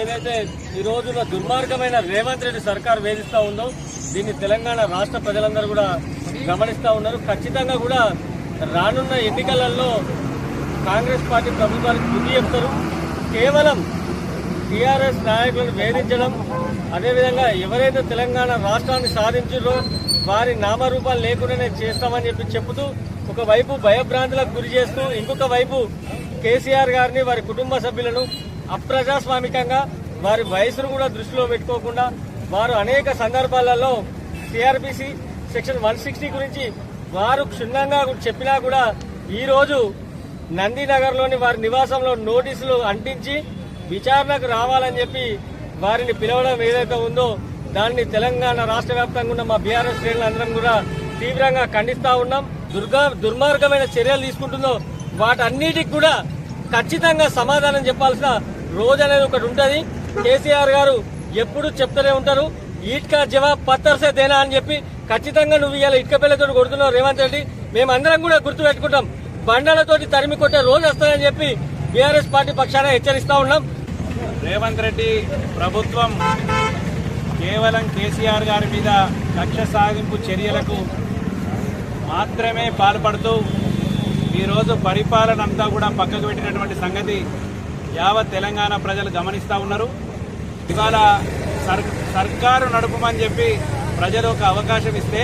ఏదైతే ఈ రోజున దుర్మార్గమైన రేవంత్ రెడ్డి సర్కార్ వేధిస్తూ ఉందో దీన్ని తెలంగాణ రాష్ట్ర ప్రజలందరూ కూడా గమనిస్తూ ఉన్నారు. ఖచ్చితంగా కూడా రానున్న ఎన్నికలలో కాంగ్రెస్ పార్టీ ప్రభుత్వానికి బుద్ధి చెప్తారు. కేవలం టీఆర్ఎస్ నాయకులను వేధించడం అదేవిధంగా ఎవరైతే తెలంగాణ రాష్ట్రాన్ని సాధించారో వారి నామరూపాలు లేకుండానే చేస్తామని చెప్పి చెబుతూ ఒకవైపు భయభ్రాంతులకు గురి చేస్తూ ఇంకొక వైపు కేసీఆర్ గారిని వారి కుటుంబ సభ్యులను అప్రజాస్వామికంగా వారి వయసును కూడా దృష్టిలో పెట్టుకోకుండా వారు అనేక సందర్భాలలో సిఆర్పిసి సెక్షన్ వన్ సిక్స్టీ గురించి వారు క్షుణ్ణంగా చెప్పినా కూడా ఈరోజు నందినగర్లోని వారి నివాసంలో నోటీసులు అంటించి విచారణకు రావాలని చెప్పి వారిని పిలవడం ఏదైతే ఉందో దాన్ని తెలంగాణ రాష్ట్ర వ్యాప్తంగా ఉన్న మా బీఆర్ఎస్ శ్రేణులందరం కూడా తీవ్రంగా ఖండిస్తా ఉన్నాం. దుర్గా దుర్మార్గమైన చర్యలు తీసుకుంటుందో వాటన్నిటికి కూడా ఖచ్చితంగా సమాధానం చెప్పాల్సిన రోజు అనేది ఒకటి ఉంటుంది. కేసీఆర్ గారు ఎప్పుడు చెప్తూనే ఉంటారు. ఈట్కా జవాబ్ పత్తర్సే దేనా అని చెప్పి ఖచ్చితంగా నువ్వు ఇవాళ ఇటుక పిల్లతో కొడుతున్నావు రేవంత్ రెడ్డి. మేమందరం కూడా గుర్తు పెట్టుకుంటాం. బండలతోటి తరిమి కొట్టే రోజు వస్తాయని చెప్పి బీఆర్ఎస్ పార్టీ పక్షాన హెచ్చరిస్తా ఉన్నాం. రేవంత్ రెడ్డి ప్రభుత్వం కేవలం కేసీఆర్ గారి మీద కక్ష సాధింపు చర్యలకు మాత్రమే పాల్పడుతూ ఈరోజు పరిపాలన అంతా కూడా పక్కకు పెట్టినటువంటి సంగతి యావత్ తెలంగాణ ప్రజలు గమనిస్తూ ఉన్నారు. ఇవాళ సర్ సర్కారు నడుపమని చెప్పి ప్రజలు ఒక అవకాశం ఇస్తే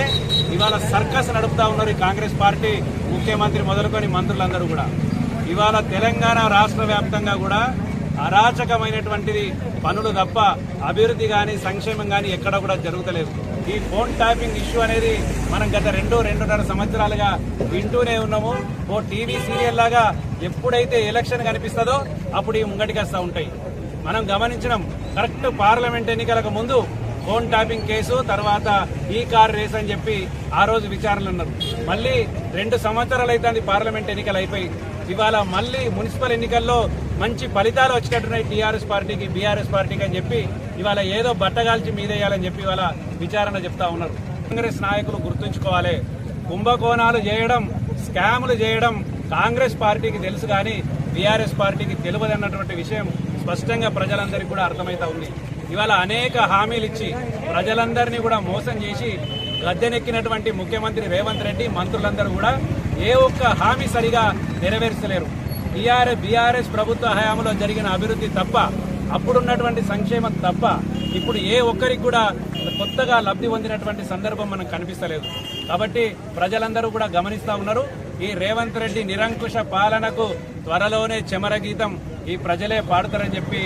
ఇవాళ సర్కస్ నడుపుతా ఉన్నారు ఈ కాంగ్రెస్ పార్టీ ముఖ్యమంత్రి మొదలుకొని మంత్రులందరూ కూడా. ఇవాళ తెలంగాణ రాష్ట్ర వ్యాప్తంగా కూడా అరాచకమైనటువంటిది పనులు తప్ప అభివృద్ధి కానీ సంక్షేమం కానీ ఎక్కడ కూడా జరుగుతలేదు. ఈ ఫోన్ ట్యాపింగ్ ఇష్యూ అనేది మనం గత రెండు రెండున్నర సంవత్సరాలుగా వింటూనే ఉన్నాము. ఓ టీవీ సీరియల్ లాగా ఎప్పుడైతే ఎలక్షన్ కనిపిస్తుందో అప్పుడు ఈ ముంగటికి వస్తూ ఉంటాయి. మనం గమనించడం కరెక్ట్ పార్లమెంట్ ఎన్నికలకు ముందు ఫోన్ ట్యాపింగ్ కేసు తర్వాత ఈ కార్ రేస్ అని చెప్పి ఆ రోజు విచారణలు ఉన్నారు. మళ్ళీ రెండు సంవత్సరాలు అయితే పార్లమెంట్ ఎన్నికలు అయిపోయి. ఇవాళ మళ్ళీ మున్సిపల్ ఎన్నికల్లో మంచి ఫలితాలు వచ్చినట్టున్నాయి టీఆర్ఎస్ పార్టీకి బీఆర్ఎస్ పార్టీకి అని చెప్పి ఇవాళ ఏదో బట్టగాల్చి మీదేయాలని చెప్పి ఇవాళ విచారణ చెప్తా ఉన్నారు. కాంగ్రెస్ నాయకులు గుర్తుంచుకోవాలి. కుంభకోణాలు చేయడం స్కాములు చేయడం కాంగ్రెస్ పార్టీకి తెలుసు కానీ బీఆర్ఎస్ పార్టీకి తెలియదు అన్నటువంటి విషయం స్పష్టంగా ప్రజలందరికీ కూడా అర్థమవుతా ఉంది. ఇవాళ అనేక హామీలు ఇచ్చి ప్రజలందరినీ కూడా మోసం చేసి గద్దెనెక్కినటువంటి ముఖ్యమంత్రి రేవంత్ రెడ్డి మంత్రులందరూ కూడా ఏ ఒక్క హామీ సరిగా నెరవేర్చలేరు. టీఆర్ఎస్ బీఆర్ఎస్ ప్రభుత్వ హయాంలో జరిగిన అభివృద్ధి తప్ప అప్పుడున్నటువంటి సంక్షేమం తప్ప ఇప్పుడు ఏ ఒక్కరికి కూడా కొత్తగా లబ్ధి పొందినటువంటి సందర్భం మనకు కనిపిస్తలేదు. కాబట్టి ప్రజలందరూ కూడా గమనిస్తా ఉన్నారు ఈ రేవంత్ రెడ్డి నిరంకుశ పాలనకు త్వరలోనే చెమర గీతం ఈ ప్రజలే పాడతారని చెప్పి